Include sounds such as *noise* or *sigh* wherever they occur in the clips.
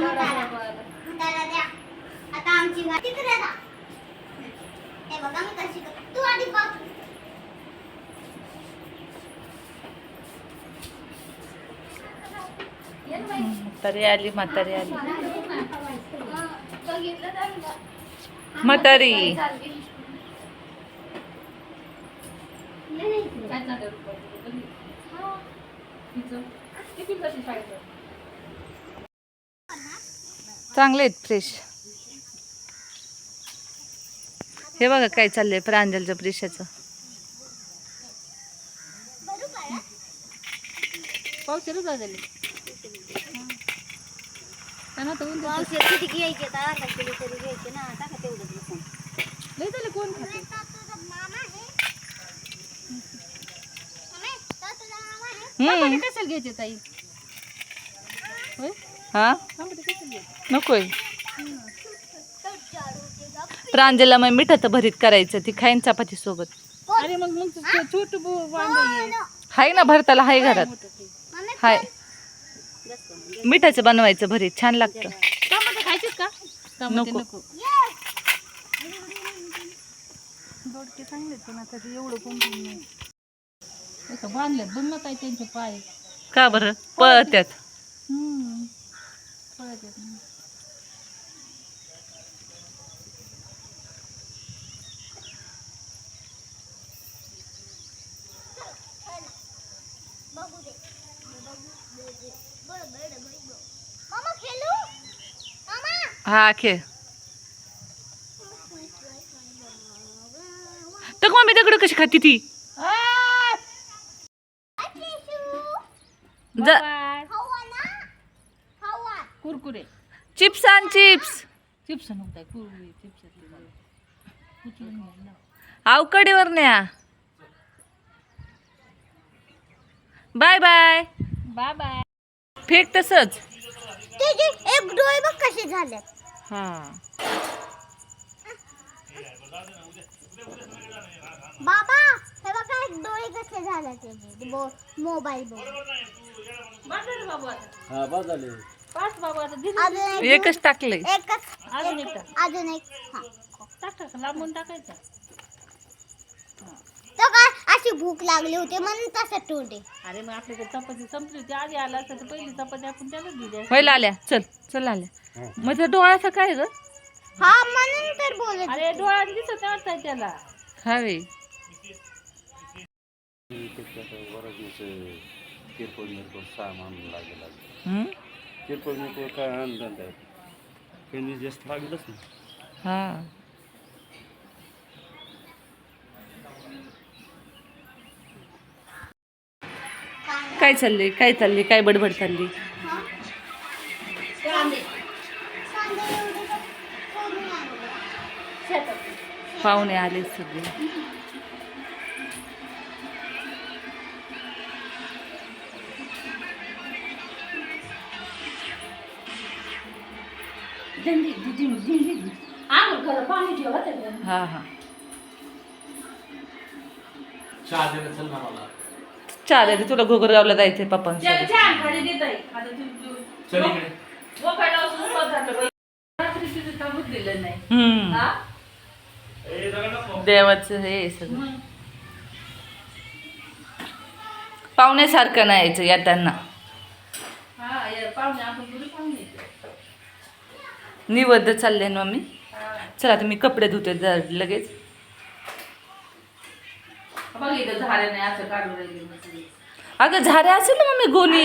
मतारी आता आमची तिकडे जा हे बघा मी कशी तू आधी बघ म्हातारी आली म्हातारी आली म्हातारी चांगले आहेत फ्रेश हे बघा काय चाललंय प्रांजलचं प्रेशाचं. झाले झाले कोण घ्यायचे ताई? होय? हा? चारूचे गप. प्रांजलला मग मिठाचं भरीत करायचं ती खाईन चपाती सोबत. हाय ना भरताला हाय घरात. हाय. मिठाचं बनवायचं भरीत छान लागतं. नको. नको. का बरं? पळत्यात. पळत येत नाही. हा खेळ. तर मम्मी दगड कशी खाती ती जा बाय. हवा ना हवा कुरकुरे चिप्स. चिप्स. अवकडीवर न्या. Bye bye. Bye bye. Fake तसंच. एक डोळे बघ कसे झाले. हा. बाबा हे बघा एक डोळे कसे झाले त्याचे मोबाईल बघ. बाबू हा बस झाले. पाच बाबू आता दिले. अजून एक. एकच टाकलंय. एकच. अजून एक टाक. अजून एक. हा. टाक टाक लांबून टाकायचं. तो काय? अशी भूक लागली होती म्हणून तसं तोंडे. अरे मग आपल्याकडे चपाती संपली होती. आधी आला असता तर पहिली चपाती आपण त्याला दिली असती. व्हायला आल्या. चल चल आल्या. मग त्या डोळ्याचं काय ग? हा म्हणून तर बोलत अरे डोळ्यात दिसत वाटतंय त्याला. किरकोळ मिरकोळ सामान लागेल. हम्म? किरकोळ मिरकोळ काय आणलं नाही त्यांनी जास्त लागलंच ना हा. काय चाललंय? काय चालले काय बडबड चालली? पाहुणे आले सगळे. हा हा. चालेल तुला घोगरगावला जायचंय हम्म. देवाचं हे सगळं. पाहुण्यासारखं नाही यायचं येताना. निवद चालले ना मम्मी. चला आता मी कपडे धुते जरा लगेच. झालं नाही असं काढून राहिली मग सगळी. अगं झाडे असेल ना मम्मी गोणी.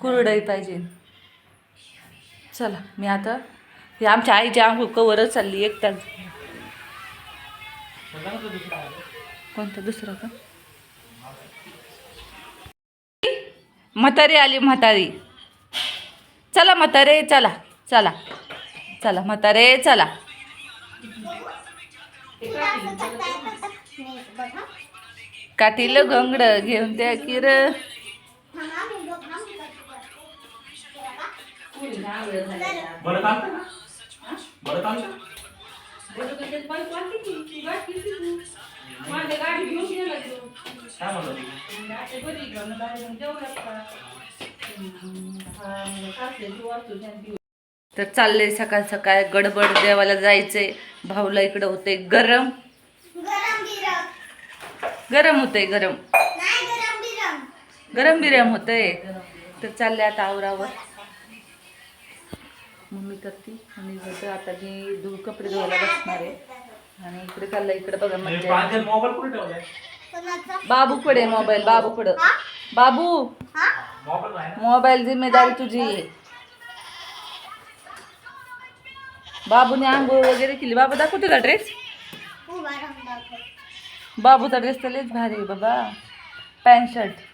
कुरडई पाहिजे. चला मी आता हे आमच्या आईच्या आंघोळ कवरच चालली एक तास कोणता? दुसरा का? म्हातारी आली म्हातारी. चला म्हातारे चला चला. चला म्हातारे चला. कातील घंगड घेऊन त्या किर. बरं बरं माझ्या गाडी घेऊन गेला तो. का? तर चाललंय सकाळ सकाळ गडबड देवाला जायचंय भाऊला इकडं होते गरम. गरम बिरम. गरम होतंय गरम. नाही गरम बिरम. गरम बिरम होतंय. तर चाललंय आता आवरावर. मम्मी करते. आणि होतं आता मी धु कपडे धुवायला बसणार आहे. आणि इकडे चाललंय इकडे बघा मज्जा मोबाईल कुठे ठेवलाय बाबू कडे मोबाईल बाबू हा बाबू हा मोबाईल आहे ज़िम्मेदारी तुझी आहे बाबूने आंघोळ वगैरे केली बाबू दाखव तुला ड्रेस बाबूचा ड्रेस तर लयच भारी आहे बाबा पॅन्ट शर्ट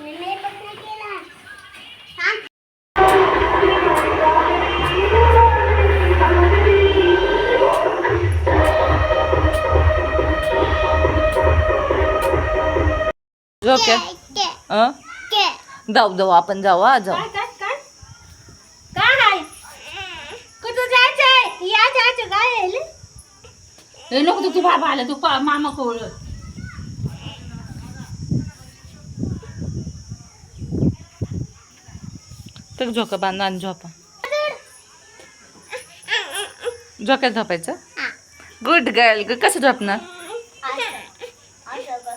मी अं? जाऊ जाऊ आपण जाऊ हा जाऊ. काय कुठं जायचंय? या जायचं काय नको तू तू बाबा आला तू मामा कवळ. तर झोका बांधा आणि झोपा. झोक्यात झोपायचं. गुड गर्ल कसं झोपणार असं. असं बघ.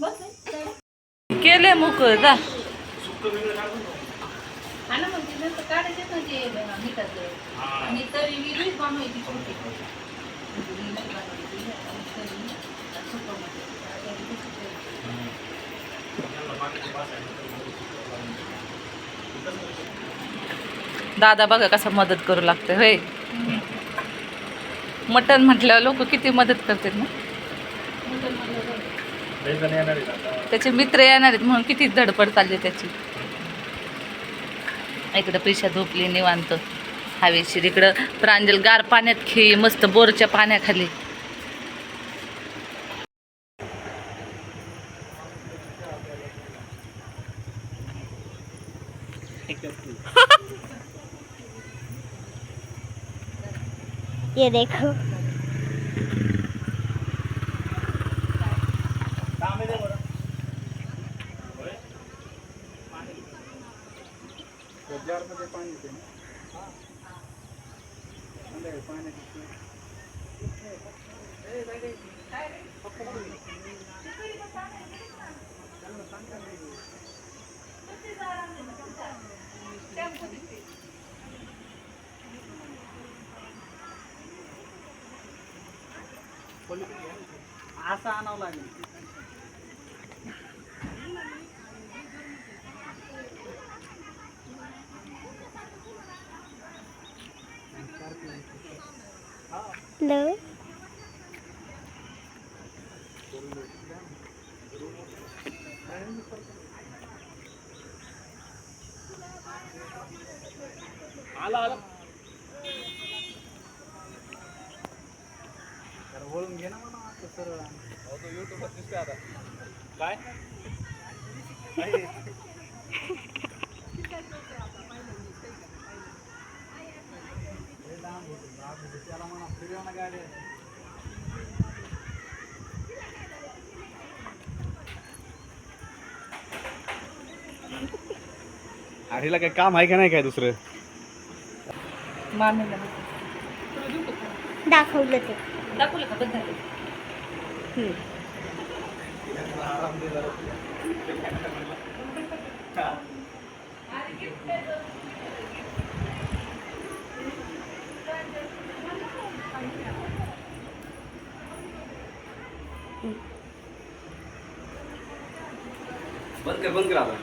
केले मोकळ जा हा ना मग ते नंतर काढायचेच ना ते मिठाचं आणि तरी वेगळीच बनवायची छोटी. दादा बघा कसा मदत करू लागते होय. मटण म्हटल्यावर लोक किती मदत करतात ना? त्याचे मित्र येणार आहेत म्हणून किती धडपड चालली त्याची. इकडं पेशा झोपली निवांत. हवेशीर इकडं प्रांजल गार पाण्यात खेळी मस्त बोरच्या पाण्याखाली. ये देखो काम आहे ते बरं. त्या पाणी येते ना. पाण्याची असं आणावं लागेल लो आला आला तर वळून घे ना म्हणा असं सरळ आण. युट्यूबवर दिसतोय आता काय. त्याला म्हणा *laughs* अरेला काय काम आहे का नाही काय दुसरं? मामीला. दाखवलं ते. दाखवलं का? बंद झालं. बंद कर बंद कर आता